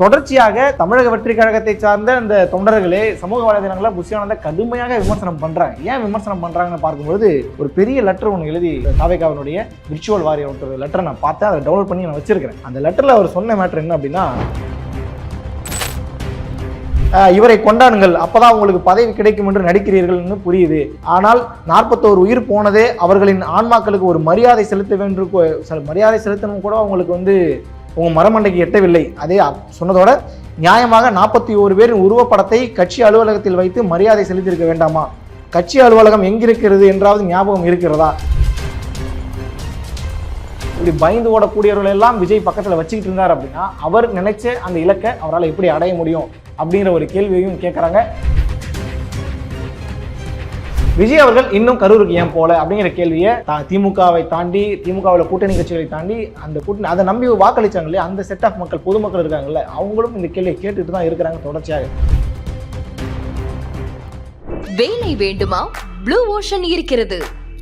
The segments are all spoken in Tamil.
தொடர்ச்சியாக தமிழக வெற்றி கழகத்தை சார்ந்த அந்த தொண்டர்களே சமூக வலைதளங்களில் புஷியானந்த கடுமையாக விமர்சனம் பண்ணுறாங்க ஏன் விமர்சனம் பண்ணுறாங்கன்னு பார்க்கும்போது ஒரு பெரிய லெட்டர் ஒன்று எழுதி தாவேகாவினுடைய விர்ச்சுவல் வாரியம் ஒரு லெட்டரை நான் பார்த்தேன். அதை டவுன்லோட் பண்ணி நான் வச்சிருக்கிறேன். அந்த லெட்டரில் அவர் சொன்ன மேட்ரு என்ன அப்படின்னா இவரை கொண்டாடுங்கள். அப்பதான் உங்களுக்கு பதவி கிடைக்கும் என்று நடிக்கிறீர்கள்னு புரியுது. ஆனால் நாற்பத்தோரு உயிர் போனதே அவர்களின் ஆன்மாக்களுக்கு ஒரு மரியாதை செலுத்த வேண்டும். மரியாதை செலுத்தணும் கூட அவங்களுக்கு வந்து உங்கள் மரமண்டைக்கு எட்டவில்லை. அதே சொன்னதோட நியாயமாக நாற்பத்தி ஒரு பேரின் உருவப்படத்தை கட்சி அலுவலகத்தில் வைத்து மரியாதை செலுத்தியிருக்க வேண்டாமா? கட்சி அலுவலகம் எங்கிருக்கிறது என்றாவது ஞாபகம் இருக்கிறதா? இப்படி பயந்து ஓடக்கூடியவர்கள் எல்லாம் விஜய் பக்கத்தில் வச்சுக்கிட்டு இருந்தார் அப்படின்னா அவர் நினைச்ச அந்த இலக்கை அவரால் எப்படி அடைய முடியும் அப்படிங்கிற ஒரு கேள்வியையும் கேட்குறாங்க. விஜய் அவர்கள் இன்னும் கரூருக்கு ஏன் போல அப்படிங்கிற கேள்வியை திமுகவை தாண்டி திமுகவில் கூட்டணி கட்சிகளை தாண்டி அந்த கூட்டணி அதை நம்பி வாக்களிச்சாங்க இல்லையா? அந்த செட் ஆஃப் மக்கள் பொதுமக்கள் இருக்காங்கல்ல அவங்களும் இந்த கேள்வியை கேட்டுட்டு தான் இருக்கிறாங்க தொடர்ச்சியாக. வேலை வேண்டுமா? ப்ளூ ஓஷன் இருக்கிறது.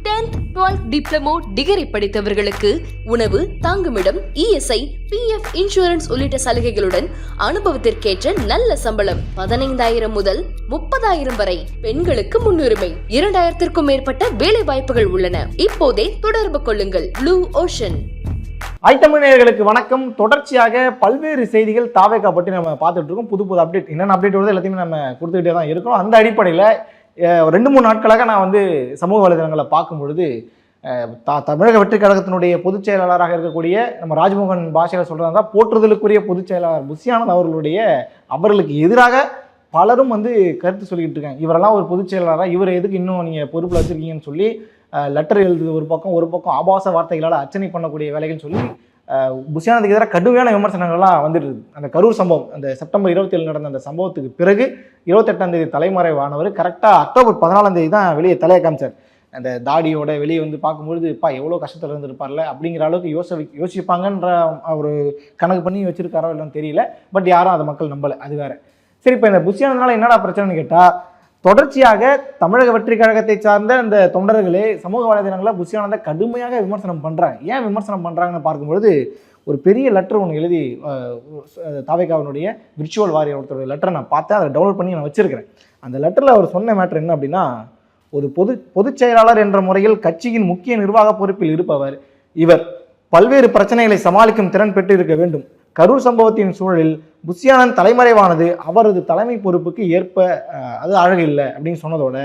10th 12th டிப்ளமோ டிகிரி படித்தவர்களுக்கு உணவு தங்குமிடம் இஎஸ்ஐ பிஎஃப் இன்சூரன்ஸ் உள்ளிட்ட சலுகைகளுடன் அனுபவத்திற்கேற்ற நல்ல சம்பளம். பதினைந்தாயிரம் முதல் முப்பதாயிரம் வரை பெண்களுக்கு முன்னுரிமை. இரண்டாயிரத்திற்கும் மேற்பட்ட வேலை வாய்ப்புகள் உள்ளன. இப்போதே தொடர்பு கொள்ளுங்கள். ப்ளூ ஓஷன் ஐத்தமிழர்களுக்கு வணக்கம். தொடர்ச்சியாக பல்வேறு செய்திகள் தாவேக்கா பற்றி நம்ம பார்த்துட்டு இருக்கோம். புது புது அப்டேட் என்னென்ன அப்டேட் வருது எல்லாத்தையுமே நம்ம கொடுத்துக்கிட்டே தான் இருக்கோம் அந்த அடிப்படையில் ரெண்டு மூணு நாட்களாக நான் வந்து சமூக வலைதளங்களை பார்க்கும் பொழுது தமிழக வெற்றி கழகத்தினுடைய பொதுச் செயலாளராக இருக்கக்கூடிய நம்ம ராஜ்மோகன் பாஷையில் சொல்கிறதா போற்றுதலுக்குரிய பொதுச் செயலாளர் புஷியானந்த் அவர்களுடைய அவர்களுக்கு எதிராக பலரும் வந்து கருத்து சொல்லிக்கிட்டு இருக்காங்க. இவரெல்லாம் ஒரு பொதுச் செயலாளராக இவர் எதுக்கு இன்னும் நீங்கள் பொறுப்பில் வச்சுருக்கீங்கன்னு சொல்லி லெட்டர் எழுதுது ஒரு பக்கம் ஒரு பக்கம் ஆபாச வார்த்தைகளால் அர்ச்சனை பண்ணக்கூடிய வேலைகள்னு சொல்லி புஷியானதுக்கு எதிராக கடுமையான விமர்சனங்கள்லாம் வந்துட்டு இருக்கு. அந்த கரூர் சம்பவம் அந்த செப்டம்பர் இருபத்தி ஏழு நடந்த அந்த சம்பவத்துக்கு பிறகு இருபத்தெட்டாம் தேதி தலைமறைவானவர் கரெக்டாக அக்டோபர் பதினாலாம் தேதி தான் வெளியே தலையை காமிச்சார். அந்த தாடியோட வெளியே வந்து பார்க்கும்பொழுது பா எவ்வளோ கஷ்டத்தில் இருந்திருப்பார்ல? அப்படிங்கிற அளவுக்கு யோசி யோசிப்பாங்கன்ற ஒரு கணக்கு பண்ணி வச்சிருக்காரோ இல்லைன்னு தெரியல. பட் யாரும் அதை மக்கள் நம்பலை அது வேற. சரி இப்போ இந்த புஷியானதுனால என்னடா பிரச்சனைன்னு கேட்டால் தொடர்ச்சியாக தமிழக வெற்றி கழகத்தை சார்ந்த இந்த தொண்டர்களே சமூக வலைதளங்களில் புஷியானந்த கடுமையாக விமர்சனம் பண்ணுறாங்க ஏன் விமர்சனம் பண்ணுறாங்கன்னு பார்க்கும்பொழுது ஒரு பெரிய லெட்டர் ஒன்று எழுதி தாவேகாவினுடைய விர்ச்சுவல் வாரியர் ஒருத்தருடைய லெட்டரை நான் பார்த்தேன். அதை டவுன்லோட் பண்ணி நான் வச்சிருக்கிறேன். அந்த லெட்டரில் அவர் சொன்ன மேட்ரு என்ன அப்படின்னா ஒரு பொது பொதுச் செயலாளர் என்ற முறையில் கட்சியின் முக்கிய நிர்வாக பொறுப்பில் இருப்பவர் இவர் பல்வேறு பிரச்சனைகளை சமாளிக்கும் திறன் பெற்று இருக்க வேண்டும். கரூர் சம்பவத்தின் சூழலில் புஷியானந்த் தலைமறைவானது அவரது தலைமை பொறுப்புக்கு ஏற்ப அது அழகு இல்லை அப்படின்னு சொன்னதோட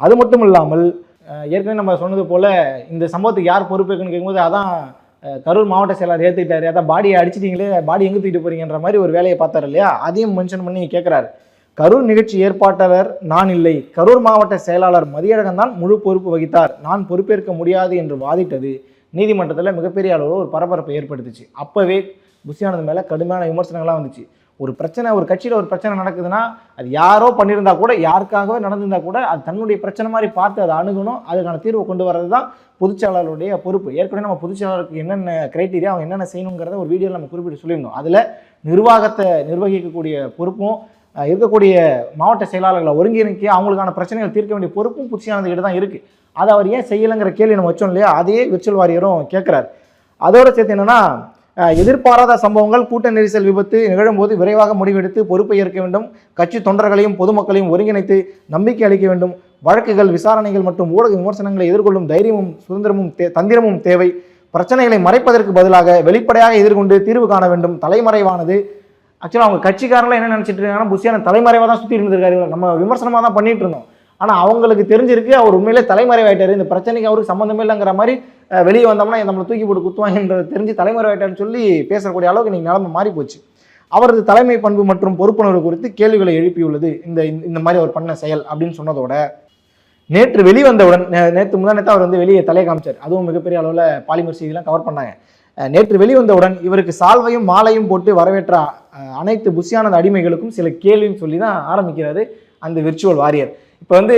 அது மட்டும் இல்லாமல் ஏற்கனவே நம்ம சொன்னது போல் இந்த சம்பவத்துக்கு யார் பொறுப்பேற்குன்னு கேட்கும்போது அதான் கரூர் மாவட்ட செயலாளர் ஏற்றுக்கிட்டாரு அதான் பாடியை அடிச்சிட்டீங்களே பாடி எங்கே தூக்கிட்டு போறீங்கன்ற மாதிரி ஒரு வேலையை பார்த்தாரு இல்லையா? அதையும் மென்ஷன் பண்ணி கேட்குறாரு கரூர் நிகழ்ச்சி ஏற்பாட்டாளர் நான் இல்லை. கரூர் மாவட்ட செயலாளர் மதியழகன் தான் முழு பொறுப்பு வகித்தார். நான் பொறுப்பேற்க முடியாது என்று வாதிட்டது நீதிமன்றத்தில் மிகப்பெரிய அளவில் ஒரு பரபரப்பை ஏற்படுத்துச்சு. அப்போவே புஷியானது மேலே கடுமையான விமர்சனங்கள்லாம் வந்துச்சு. ஒரு பிரச்சனை ஒரு கட்சியில் ஒரு பிரச்சனை நடக்குதுன்னா அது யாரோ பண்ணியிருந்தா கூட யாருக்காகவே நடந்திருந்தா கூட அது தன்னுடைய பிரச்சனை மாதிரி பார்த்து அதை அணுகணும். அதுக்கான தீர்வை கொண்டு வர்றது தான் பொதுச்செயலாளருடைய பொறுப்பு. ஏற்கனவே நம்ம பொதுச்செயலாளருக்கு என்னென்ன கிரைட்டீரியா அவங்க என்னென்ன செய்யணுங்கிறத ஒரு வீடியோவில் நம்ம குறிப்பிட்டு சொல்லியிருந்தோம். அதில் நிர்வாகத்தை நிர்வகிக்கக்கூடிய பொறுப்பும் இருக்கக்கூடிய மாவட்ட செயலாளர்களை ஒருங்கிணைக்கி அவங்களுக்கான பிரச்சனைகள் தீர்க்க வேண்டிய பொறுப்பும் புதுச்சியானதுக்கிட்ட தான் இருக்குது அதை அவர் ஏன் செய்யலைங்கிற கேள்வி நம்ம வச்சோம் இல்லையா? அதையே விர்ச்சுவல் வாரியரும் கேட்குறாரு அதோட சேர்த்து என்னென்னா எதிர்பாராத சம்பவங்கள் கூட்ட நெரிசல் விபத்து நிகழும்போது விரைவாக முடிவெடுத்து பொறுப்பை ஏற்க வேண்டும். கட்சி தொண்டர்களையும் பொதுமக்களையும் ஒருங்கிணைத்து நம்பிக்கை அளிக்க வேண்டும். வழக்குகள் விசாரணைகள் மற்றும் ஊடக விமர்சனங்களை எதிர்கொள்ளும் தைரியமும் சுதந்திரமும் தே தந்திரமும் தேவை. பிரச்சனைகளை மறைப்பதற்கு பதிலாக வெளிப்படையாக எதிர்கொண்டு தீர்வு காண வேண்டும். தலைமறைவானது. ஆக்சுவலாக அவங்க கட்சிக்காரங்களாம் என்ன நினச்சிட்டு இருக்காங்கன்னா புஷியான தலைமறைவாக தான் சுற்றி இருந்திருக்காரு. நம்ம விமர்சனமாக தான் பண்ணிட்டு இருந்தோம். ஆனால் அவங்களுக்கு தெரிஞ்சிருக்கு அவர் உண்மையிலே தலைமறைவாயிட்டார். இந்த பிரச்சனைக்கு அவருக்கு சம்மந்தமே இல்லைங்கிற மாதிரி வெளியே வந்தோம்னா நம்மளை தூக்கி போட்டு குத்துவாங்கன்றது தெரிஞ்சு தலைமறைவாயிட்டார்னு சொல்லி பேசக்கூடிய அளவுக்கு நீங்கள் நிலைமை மாறி போச்சு அவரது தலைமை பண்பு மற்றும் பொறுப்புணர்வு குறித்து கேள்விகளை எழுப்பியுள்ளது. இந்த இந்த மாதிரி அவர் பண்ண செயல் அப்படின்னு சொன்னதோட நேற்று வெளிவந்தவுடன் நேற்று முந்தா அவர் வந்து வெளியே தலையை காமிச்சார். அதுவும் மிகப்பெரிய அளவில் பாலிமர் செய்திலாம் கவர் பண்ணாங்க. நேற்று வெளிவந்தவுடன் இவருக்கு சால்வையும் மாலையும் போட்டு வரவேற்ற அனைத்து புஷியானந்த அடிமைகளுக்கும் சில கேள்வின்னு சொல்லி தான் ஆரம்பிக்கிறாரு அந்த விர்ச்சுவல் வாரியர் இப்போ வந்து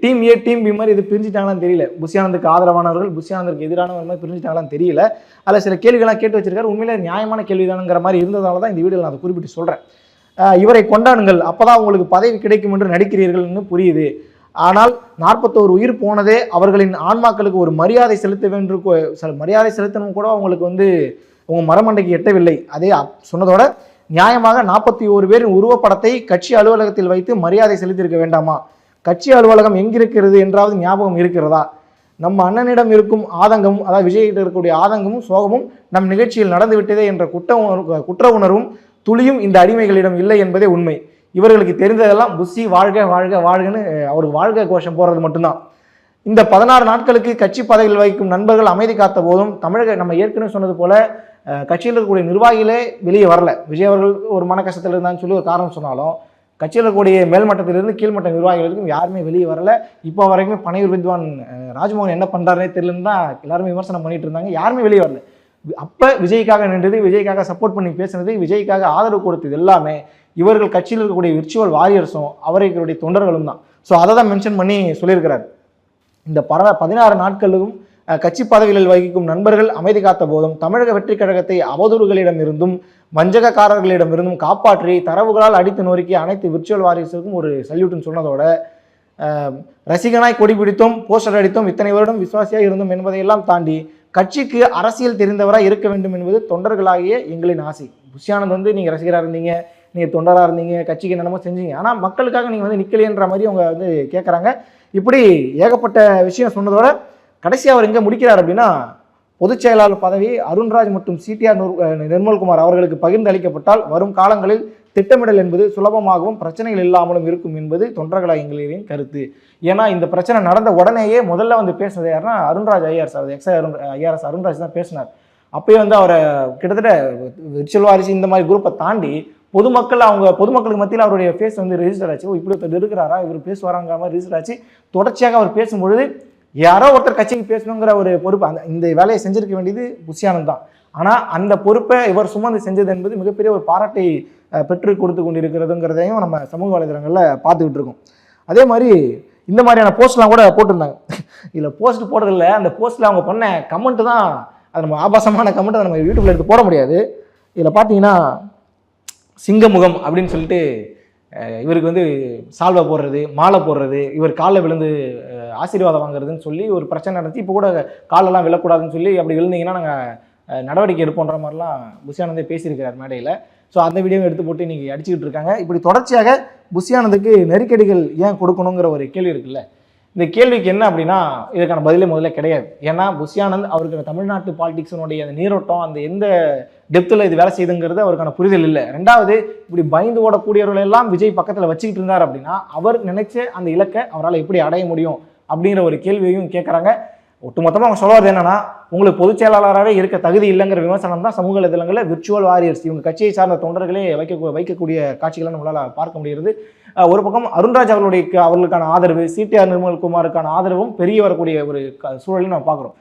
டீம் ஏ டீம் பி மாதிரி இது பிரிஞ்சுட்டாங்களான்னு தெரியல. புஷியானந்துக்கு ஆதரவானவர்கள் புஷியானந்தருக்கு எதிரானவர் மாதிரி பிரிஞ்சுட்டாங்களான்னு தெரியல. அதில் சில கேள்விகள்லாம் கேட்டு வச்சிருக்காரு. உண்மையிலே நியாயமான கேள்விதானுங்கிற மாதிரி இருந்ததால தான் இந்த வீடியோவில் நான் அதை குறிப்பிட்டு சொல்கிறேன் இவரை கொண்டாடுங்கள். அப்போ தான் உங்களுக்கு பதவி கிடைக்கும் என்று நடிக்கிறீர்கள்னு புரியுது. ஆனால் நாற்பத்தோரு உயிர் போனதே அவர்களின் ஆன்மாக்களுக்கு ஒரு மரியாதை செலுத்த வேண்டும் கொ- மரியாதை செலுத்தணும் கூட அவங்களுக்கு வந்து உங்கள் மரமண்டைக்கு எட்டவில்லை. அதே சொன்னதோட நியாயமாக நாற்பத்தி ஒரு பேரின் உருவப்படத்தை கட்சி அலுவலகத்தில் வைத்து மரியாதை செலுத்தியிருக்க வேண்டாமா? கட்சி அலுவலகம் எங்கிருக்கிறது என்றாவது ஞாபகம் இருக்கிறதா? நம்ம அண்ணனிடம் இருக்கும் ஆதங்கமும் அதாவது விஜய்கிட்ட இருக்கக்கூடிய ஆதங்கமும் சோகமும் நம் நிகழ்ச்சியில் நடந்துவிட்டதே என்ற குற்ற உணர்வு குற்ற உணர்வும் துளியும் இந்த அடிமைகளிடம் இல்லை என்பதே உண்மை. இவர்களுக்கு தெரிந்ததெல்லாம் புஷி வாழ்க வாழ்க வாழ்கன்னு அவருக்கு வாழ்க கோஷம் போடுறது மட்டும்தான். இந்த பதினாறு நாட்களுக்கு கட்சி பதவியில் வைக்கும் நண்பர்கள் அமைதி காத்த போதும் தமிழக நம்ம ஏற்கனவே சொன்னது போல கட்சியில் இருக்கக்கூடிய நிர்வாகிகளே வெளியே வரல. விஜய் அவர்கள் ஒரு மன கஷ்டத்தில் இருந்தான்னு சொல்லி ஒரு காரணம் சொன்னாலும் கட்சியில் இருக்கக்கூடிய மேல்மட்டத்திலிருந்து கீழ்மட்ட நிர்வாகிகள் வரைக்கும் யாருமே வெளியே வரல. இப்போ வரைக்கும் பனையூர் வித்வான் ராஜ்மோகன் என்ன பண்றாருனே தெரியலன்னு தான் எல்லாருமே விமர்சனம் பண்ணிட்டு இருந்தாங்க. யாருமே வெளியே வரல. அப்போ விஜய்க்காக நின்றது விஜய்க்காக சப்போர்ட் பண்ணி பேசுனது விஜய்க்காக ஆதரவு கொடுத்தது எல்லாமே இவர்கள் கட்சியில் இருக்கக்கூடிய விர்ச்சுவல் வாரியர்ஸும் அவர்களுடைய தொண்டர்களும் தான். ஸோ அதை தான் மென்ஷன் பண்ணி சொல்லியிருக்கிறார். இந்த பர பதினாறு நாட்களும் கட்சி பதவிகளில் வகிக்கும் நண்பர்கள் அமைதி காத்த போதும் தமிழக வெற்றிக் கழகத்தை அவதூறுகளிடமிருந்தும் வஞ்சகக்காரர்களிடமிருந்தும் காப்பாற்றி தரவுகளால் அடித்து நொறுக்கி அனைத்து விர்ச்சுவல் வாரியர்ஸுக்கும் ஒரு சல்யூட்னு சொன்னதோட ரசிகனாய் கொடி பிடித்தோம் போஸ்டர் அடித்தோம் இத்தனை வருடம் விசுவாசியாக இருந்தோம் என்பதையெல்லாம் தாண்டி கட்சிக்கு அரசியல் தெரிந்தவராக இருக்க வேண்டும் என்பது தொண்டர்களாகிய எங்களின் ஆசை. புஷியானந்த் வந்து நீங்கள் ரசிகராக இருந்தீங்க நீங்கள் தொண்டராக இருந்தீங்க கட்சிக்கு என்னென்னமோ செஞ்சீங்க. ஆனால் மக்களுக்காக நீங்கள் வந்து நிற்கலைன்ற மாதிரி அவங்க வந்து கேட்குறாங்க இப்படி ஏகப்பட்ட விஷயம் சொன்னதோட கடைசியாக அவர் எங்கே முடிக்கிறார் அப்படின்னா பொதுச் செயலாளர் பதவி அருண்ராஜ் மற்றும் சிடிஆர் நிர்மல்குமார் அவர்களுக்கு பகிர்ந்து அளிக்கப்பட்டால் வரும் காலங்களில் திட்டமிடல் என்பது சுலபமாகவும் பிரச்சனைகள் இல்லாமலும் இருக்கும் என்பது தொண்டர்களாக கருத்து. ஏன்னா இந்த பிரச்சனை நடந்த உடனேயே முதல்ல வந்து பேசினது யாருன்னா அருண்ராஜ் ஐஆர்எஸ் அவர் எக்ஸ் அருண் ஐஆர்எஸ் அருண்ராஜ் தான் பேசினார். அப்பயே வந்து அவரை கிட்டத்தட்ட விர்ச்சுவல் வாரிசு இந்த மாதிரி குரூப்பை தாண்டி பொதுமக்கள் அவங்க பொதுமக்களுக்கு மத்தியில் அவருடைய ஃபேஸ் வந்து ரெஜிஸ்டர் ஆச்சு. ஓ, இப்படி ஒருத்தர் இருக்கிறாரா? இவர் பேசுவாராங்கிற மாதிரி ரெஜிஸ்டர் ஆச்சு. தொடர்ச்சியாக அவர் பேசும்பொழுது யாரோ ஒருத்தர் கட்சிக்கு பேசணுங்கிற ஒரு பொறுப்பு அந்த இந்த வேலையை செஞ்சிருக்க வேண்டியது புஷியானந்த் தான் ஆனால் அந்த பொறுப்பை இவர் சுமந்து செஞ்சது என்பது மிகப்பெரிய ஒரு பாராட்டை பெற்று கொடுத்து கொண்டிருக்கிறதுங்கிறதையும் நம்ம சமூக வலைதளங்களில் பார்த்துக்கிட்டு இருக்கோம். அதே மாதிரி இந்த மாதிரியான போஸ்ட்லாம் கூட போட்டிருந்தாங்க. இதில் போஸ்ட் போடுறதில்ல அந்த போஸ்ட்டில் அவங்க பண்ண கமெண்ட் தான் அது நம்ம ஆபாசமான கமெண்ட் நம்ம யூடியூப்பில் எடுத்து போட முடியாது. இதில் பார்த்தீங்கன்னா சிங்கமுகம் அப்படின்னு சொல்லிட்டு இவருக்கு வந்து சால்வை போடுறது மாலை போடுறது இவர் காலில் விழுந்து ஆசீர்வாதம் வாங்குறதுன்னு சொல்லி ஒரு பிரச்சனை நடந்துச்சு. இப்போ கூட காலெல்லாம் விழக்கூடாதுன்னு சொல்லி அப்படி விழுந்தீங்கன்னா நாங்கள் நடவடிக்கை எடுப்போன்ற மாதிரிலாம் புஷியானந்தே பேசியிருக்கிறார் மேடையில். ஸோ அந்த வீடியோவை எடுத்து போட்டு இன்றைக்கி அடிச்சுக்கிட்டு இருக்காங்க. இப்படி தொடர்ச்சியாக புஷியானந்துக்கு நெருக்கடிகள் ஏன் கொடுக்கணுங்கிற ஒரு கேள்வி இருக்குல்ல? இந்த கேள்விக்கு என்ன அப்படின்னா இதுக்கான பதிலே முதல்ல கிடையாது. ஏன்னா புஷியானந்த் அவருக்கு தமிழ்நாட்டு பாலிடிக்ஸினுடைய அந்த நீரோட்டம் அந்த எந்த டெப்த்தில் இது வேலை செய்யுதுங்கிறது அவருக்கான புரிதல் இல்லை. ரெண்டாவது இப்படி பயந்து ஓடக்கூடியவர்கள் எல்லாம் விஜய் பக்கத்தில் வச்சுக்கிட்டு இருந்தார் அப்படின்னா அவர் நினைச்ச அந்த இலக்கை அவரால் எப்படி அடைய முடியும் அப்படிங்கிற ஒரு கேள்வியையும் கேட்குறாங்க ஒட்டுமொத்தமாக அவங்க சொல்லுவது என்னன்னா உங்களுக்கு பொதுச் செயலாளராகவே இருக்க தகுதி இல்லைங்கிற விமர்சனம் தான் சமூக இதழங்களில் விர்ச்சுவல் வாரியர்ஸ் இவங்க கட்சியை சார்ந்த தொண்டர்களே வைக்க வைக்கக்கூடிய காட்சிகளை நம்மளால் பார்க்க முடிகிறது. ஒரு பக்கம் அருண்ராஜ் அவர்களுடைய அவர்களுக்கான ஆதரவு சிடிஆர் நிர்மல்குமாருக்கான ஆதரவும் பெரிய வரக்கூடிய ஒரு க- சூழலையும் நம்ம பார்க்குறோம்.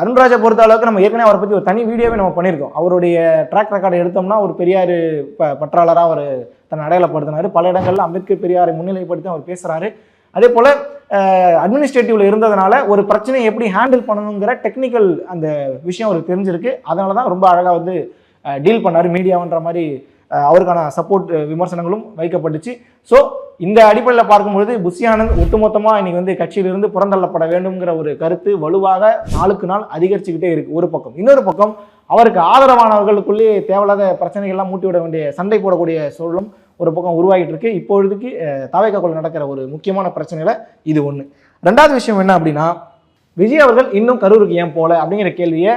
அருண்ராஜை பொறுத்த அளவுக்கு நம்ம ஏற்கனவே அவரை பற்றி ஒரு தனி வீடியோவே நம்ம பண்ணியிருக்கோம். அவருடைய ட்ராக் ரெக்கார்டை எடுத்தோம்னா ஒரு பெரியார் ப பற்றாளராக அவர் தன்னை அடையாளப்படுத்தினார். பல இடங்களில் அம்பேத்கர் பெரியாரை முன்னிலைப்படுத்தி அவர் பேசுகிறாரு அதே போல் அட்மினிஸ்ட்ரேட்டிவ்ல இருந்ததுனால ஒரு பிரச்சனையை எப்படி ஹேண்டில் பண்ணணுங்கிற டெக்னிக்கல் அந்த விஷயம் அவருக்கு தெரிஞ்சிருக்கு. அதனால தான் ரொம்ப அழகாக வந்து டீல் பண்ணார் மீடியான்ற மாதிரி அவருக்கான சப்போர்ட் விமர்சனங்களும் வைக்கப்பட்டுச்சு. ஸோ இந்த அடிப்படையில் பார்க்கும்பொழுது புஷி ஆனந்த் ஒட்டுமொத்தமாக இன்னைக்கு வந்து கட்சியிலிருந்து புறந்தள்ளப்பட வேண்டும்ங்கிற ஒரு கருத்து வலுவாக நாளுக்கு நாள் அதிகரிச்சுக்கிட்டே இருக்கு. ஒரு பக்கம். இன்னொரு பக்கம் அவருக்கு ஆதரவானவர்களுக்குள்ளே தேவையில்லாத பிரச்சனைகள்லாம் மூட்டி விட வேண்டிய சண்டை போடக்கூடிய சூழலும் ஒரு பக்கம் உருவாகிட்டு இருக்கு. இப்பொழுதுக்கு தாவைக்காக்குள்ள நடக்கிற ஒரு முக்கியமான பிரச்சனையில் இது ஒன்று ரெண்டாவது விஷயம் என்ன அப்படின்னா விஜய் அவர்கள் இன்னும் கரூருக்கு ஏன் போல அப்படிங்கிற கேள்வியை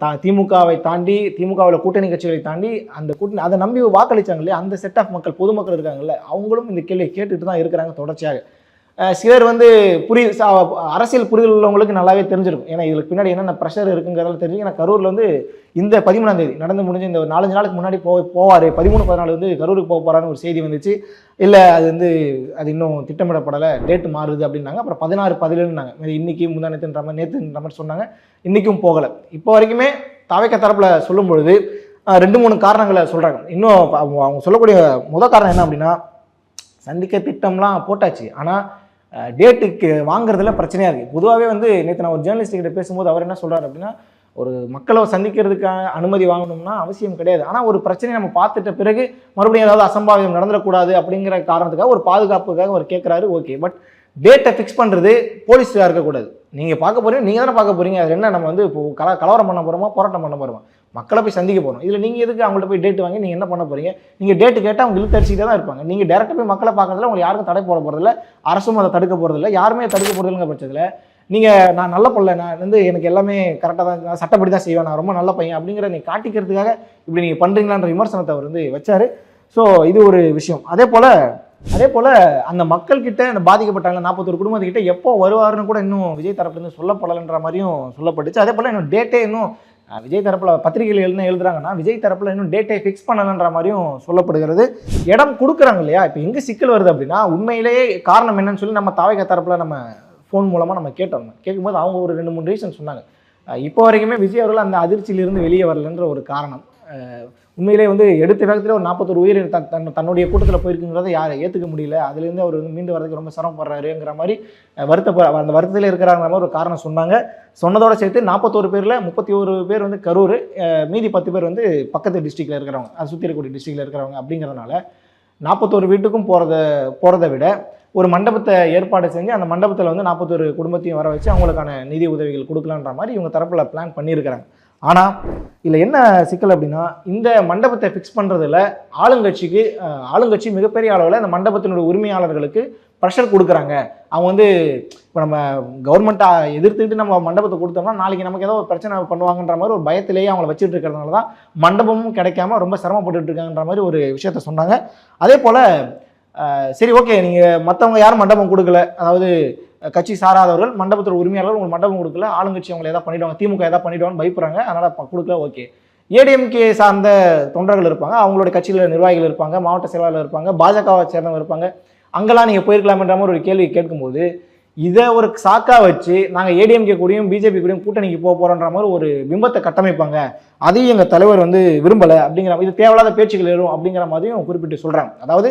தா திமுகவை தாண்டி திமுகவில் கூட்டணி கட்சிகளை தாண்டி அந்த கூட்டணி அதை நம்பி வாக்களிச்சாங்க இல்லையா? அந்த செட் ஆஃப் மக்கள் பொதுமக்கள் இருக்காங்கல்ல அவங்களும் இந்த கேள்வியை கேட்டுட்டு தான் இருக்கிறாங்க தொடர்ச்சியாக. சிலர் வந்து புரி அரசியல் புரிதல் உள்ளவங்களுக்கு நல்லாவே தெரிஞ்சிருக்கும். ஏன்னா இதுக்கு பின்னாடி என்னென்ன ப்ரெஷர் இருக்குங்கிறதால தெரிஞ்சு ஏன்னா கரூரில் வந்து இந்த பதிமூணாம் தேதி நடந்து முடிஞ்சு இந்த ஒரு நாலஞ்சு நாளுக்கு முன்னாடி போ போவார். பதிமூணு பதினாலு வந்து கரூருக்கு போக போகிறான்னு ஒரு செய்தி வந்துச்சு. இல்லை அது வந்து அது இன்னும் திட்டமிடப்படலை. டேட்டு மாறுது அப்படின்னாங்க. அப்புறம் பதினாறு பதினேழுனாங்க இன்னைக்கு முந்தானத்துன்ற மாதிரி நேற்றுன்ற மாதிரி சொன்னாங்க. இன்றைக்கும் போகலை. இப்போ வரைக்குமே தவைக்க தரப்பில் சொல்லும் பொழுது ரெண்டு மூணு காரணங்களை சொல்கிறாங்க இன்னும் அவங்க அவங்க சொல்லக்கூடிய முத காரணம் என்ன அப்படின்னா சந்திக்க திட்டம்லாம் போட்டாச்சு. ஆனால் டேட்டுக்கு வாங்குறதுல பிரச்சனையாக இருக்குது பொதுவாகவே வந்து நேற்று நான் ஒரு ஜேர்னலிஸ்ட் பேசும்போது அவர் என்ன சொல்கிறார் அப்படின்னா ஒரு மக்களை சந்திக்கிறதுக்கான அனுமதி வாங்கணும்னா அவசியம் கிடையாது. ஆனால் ஒரு பிரச்சனையை நம்ம பார்த்துட்ட பிறகு மறுபடியும் ஏதாவது அசம்பாவிதம் நடந்துடக்கூடாது அப்படிங்கிற காரணத்துக்காக ஒரு பாதுகாப்புக்காக அவர் கேட்குறாரு ஓகே. பட் டேட்டை ஃபிக்ஸ் பண்ணுறது போலீஸாக இருக்கக்கூடாது. நீங்கள் பார்க்க போகிறீங்க நீங்கள் தானே பார்க்க போகிறீங்க அது என்ன நம்ம வந்து இப்போ கல கலவரம் பண்ண போகிறோமா போராட்டம் பண்ண போகிறோமா மக்களை போய் சந்திக்க போகிறோம் இதில் நீங்கள் எதுக்கு அவங்கள்ட்ட போய் டேட் வாங்கி நீங்கள் என்ன பண்ண போகிறீங்க நீங்கள் டேட்டு கேட்டால் அவங்க இழுத்தடிச்சிட்டே தான் இருப்பாங்க. நீங்கள் டேரெக்டாக போய் மக்களை பார்க்கறதுல உங்களுக்கு யாருக்கும் தடை போட போகிறதில்ல அரசும் அதை தடுக்க போகிறதில்ல யாருமே தடுக்க போகிறதில்லைங்க பட்சத்தில் நீங்கள் நான் நல்ல பிள்ளை நான் வந்து எனக்கு எல்லாமே கரெக்டாக தான் நான் சட்டப்படி தான் செய்வேன். நான் ரொம்ப நல்ல பையன் அப்படிங்கிற நீ காட்டிக்கிறதுக்காக இப்படி நீங்கள் பண்ணுறீங்களான்ற விமர்சனத்தை அவர் வந்து வச்சார். ஸோ இது ஒரு விஷயம். அதே போல் அதே போல் அந்த மக்கள்கிட்ட அந்த பாதிக்கப்பட்டாங்க நாற்பத்தொரு குடும்பத்துக்கிட்ட எப்போ வருவாருன்னு கூட இன்னும் விஜய் தரப்புலேருந்து சொல்லப்படலைன்ற மாதிரியும் சொல்லப்பட்டுச்சு. அதே போல் இன்னும் டேட்டே இன்னும் விஜய் தரப்பில் பத்திரிகைகள் என்ன எழுதுறாங்கன்னா விஜய் தரப்பில் இன்னும் டேட்டை ஃபிக்ஸ் பண்ணலன்ற மாதிரியும் சொல்லப்படுகிறது. இடம் கொடுக்குறாங்க இல்லையா? இப்போ எங்கே சிக்கல் வருது அப்படின்னா உண்மையிலேயே காரணம் என்னன்னு சொல்லி நம்ம தாவக தரப்பில் நம்ம ஃபோன் மூலமாக நம்ம கேட்டோம். கேட்கும்போது அவங்க ஒரு ரெண்டு மூணு ரீசன் சொன்னாங்க. இப்போ வரைக்குமே விஜய் அவர்கள் அந்த அதிர்ச்சியிலிருந்து வெளியே வரலன்ற ஒரு காரணம். உண்மையிலே வந்து எடுத்த வேகத்தில் ஒரு நாற்பத்தொரு உயிர் தன் தன் தன்னுடைய கூட்டத்தில் போயிருக்குங்கிறத யாரை ஏற்றுக்க முடியல. அதுலேருந்து அவர் வந்து மீண்டு வரதுக்கு ரொம்ப சிரமப்படுறாருங்கிற மாதிரி வருத்த அந்த வருத்தத்தில் இருக்கிறாங்கிற மாதிரி ஒரு காரணம் சொன்னாங்க. சொன்னதோட சேர்த்து நாற்பத்தோரு பேரில் முப்பத்தி ஒரு பேர் வந்து கரூர் மீதி பத்து பேர் வந்து பக்கத்து டிஸ்ட்ரிக்டில் இருக்கிறவங்க அது சுற்றி இருக்கக்கூடிய டிஸ்ட்ரிக்டில் இருக்கிறவங்க அப்படிங்கிறதுனால நாற்பத்தோரு வீட்டுக்கும் போகிறத போகிறத விட ஒரு மண்டபத்தை ஏற்பாடு செஞ்சு அந்த மண்டபத்தில் வந்து நாற்பத்தொரு குடும்பத்தையும் வர வச்சு அவங்களுக்கான நிதி உதவிகள் கொடுக்கலான்ற மாதிரி இவங்க தரப்பில் பிளான் பண்ணியிருக்கிறாங்க. ஆனால் இதில் என்ன சிக்கல் அப்படின்னா இந்த மண்டபத்தை ஃபிக்ஸ் பண்ணுறதுல ஆளுங்கட்சிக்கு ஆளுங்கட்சி மிகப்பெரிய அளவில் இந்த மண்டபத்தினுடைய உரிமையாளர்களுக்கு ப்ரெஷர் கொடுக்குறாங்க. அவங்க வந்து இப்போ நம்ம கவர்மெண்ட்டை எதிர்த்துக்கிட்டு நம்ம மண்டபத்தை கொடுத்தோம்னா நாளைக்கு நமக்கு ஏதோ ஒரு பிரச்சனை பண்ணுவாங்கன்ற மாதிரி ஒரு பயத்திலேயே அவங்கள வச்சுட்டு இருக்கிறதுனால தான் மண்டபமும் கிடைக்காம ரொம்ப சிரமப்பட்டுட்டு இருக்காங்கன்ற மாதிரி ஒரு விஷயத்த சொன்னாங்க. அதே போல் சரி ஓகே நீங்கள் மற்றவங்க யாரும் மண்டபம் கொடுக்கல. அதாவது கட்சி சாராதவர்கள் மண்டபத்தில் உரிமையாளர்கள் உங்களுக்கு மண்டபம் கொடுக்கல ஆளுங்கட்சி அவங்களை எதாவது பண்ணிடுவாங்க திமுக எதாவது பண்ணிடுவான்னு பயப்படுறாங்க. அதனால் கொடுக்கல ஓகே. ஏடிஎம்கே சார்ந்த தொண்டர்கள் இருப்பாங்க அவங்களோட கட்சியில் நிர்வாகிகள் இருப்பாங்க மாவட்ட செயலாளர் இருப்பாங்க பாஜகவை சேர்ந்தவங்க இருப்பாங்க. அங்கெல்லாம் நீங்கள் போயிருக்கலாம்ன்ற மாதிரி ஒரு கேள்வி கேட்கும்போது இதை ஒரு சாக்கா வச்சு நாங்கள் ஏடிஎம்கே கூடயும் பிஜேபி கூடயும் கூட்டணிக்கு போக போகிறோன்ற மாதிரி ஒரு பிம்பத்தை கட்டமைப்பாங்க. அதையும் எங்கள் தலைவர் வந்து விரும்பலை அப்படிங்கிற இது தேவையில்லாத பேச்சுகள் எழும் அப்படிங்கிற மாதிரியும் குறிப்பிட்டு சொல்கிறாங்க அதாவது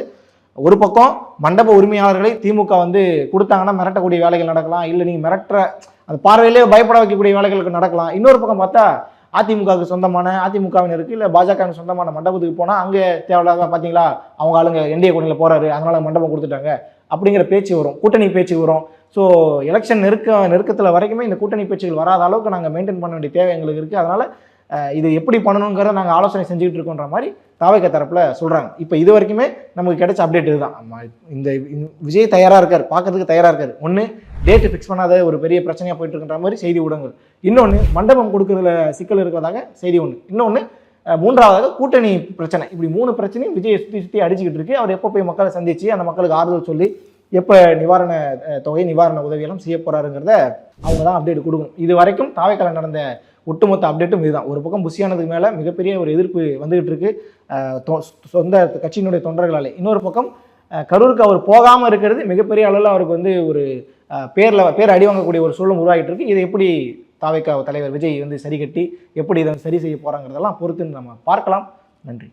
ஒரு பக்கம் மண்டப உரிமையாளர்களை திமுக வந்து கொடுத்தாங்கன்னா மிரட்டக்கூடிய வேலைகள் நடக்கலாம். இல்லை நீங்கள் மிரட்டுற அந்த பார்வையிலே பயப்பட வைக்கக்கூடிய வேலைகளுக்கு நடக்கலாம். இன்னொரு பக்கம் பார்த்தா அதிமுகவுக்கு சொந்தமான அதிமுகவினருக்கு இல்லை பாஜகவின் சொந்தமான மண்டபத்துக்கு போனால் அங்கே தேவையில்லாத பார்த்தீங்களா அவங்க ஆளுங்க என்டிஏ கூட்டணியில் போகிறாரு அதனால் மண்டபம் கொடுத்துட்டாங்க அப்படிங்கிற பேச்சு வரும். கூட்டணி பேச்சு வரும். ஸோ எலெக்ஷன் நெருக்க நெருக்கத்தில் வரைக்குமே இந்த கூட்டணி பேச்சுகள் வராத அளவுக்கு நாங்கள் மெயின்டைன் பண்ண வேண்டிய தேவை எங்களுக்கு இருக்குது அதனால் இது எப்படி பண்ணணுங்கிறத நாங்கள் ஆலோசனை செஞ்சுக்கிட்டு இருக்கோன்ற மாதிரி தாவைக்க தரப்பில் சொல்கிறாங்க இப்போ இது வரைக்குமே நமக்கு கிடைச்ச அப்டேட் இதுதான். இந்த விஜய் தயாராக இருக்கார் பார்க்கறதுக்கு தயாராக இருக்கார். ஒன்று டேட்டு ஃபிக்ஸ் பண்ணாத ஒரு பெரிய பிரச்சனையாக போயிட்டு இருக்கின்ற மாதிரி செய்தி ஊடகங்கள். இன்னொன்று மண்டபம் கொடுக்கறதுல சிக்கல் இருக்கிறதாக செய்தி ஒன்று இன்னொன்று மூன்றாவதாக கூட்டணி பிரச்சனை. இப்படி மூணு பிரச்சனையும் விஜய் சுற்றி சுற்றி அடிச்சுக்கிட்டு இருக்கு. அவர் எப்போ போய் மக்களை சந்தித்து அந்த மக்களுக்கு ஆறுதல் சொல்லி எப்போ நிவாரண தொகை நிவாரண உதவியெல்லாம் செய்ய போகிறாருங்கிறத அவங்க தான் அப்டேட் கொடுக்கணும். இது வரைக்கும் தாவைக்கால நடந்த ஒட்டுமொத்த அப்டேட்டும் இதுதான். ஒரு பக்கம் புஷியானதுக்கு மேலே மிகப்பெரிய ஒரு எதிர்ப்பு வந்துகிட்டு இருக்கு தொ- சொந்த கட்சியினுடைய தொண்டர்களாலே. இன்னொரு பக்கம் கரூருக்கு அவர் போகாமல் இருக்கிறது மிகப்பெரிய அளவில் அவருக்கு வந்து ஒரு பேரில் பேர் அடி வாங்கக்கூடிய ஒரு சூழல் உருவாகிட்டு இருக்கு இதை எப்படி தாவைக்கா தலைவர் விஜய் வந்து சரி கட்டி எப்படி இதை சரி செய்ய போகிறாங்கிறதெல்லாம் பொறுத்துன்னு நம்ம பார்க்கலாம். நன்றி.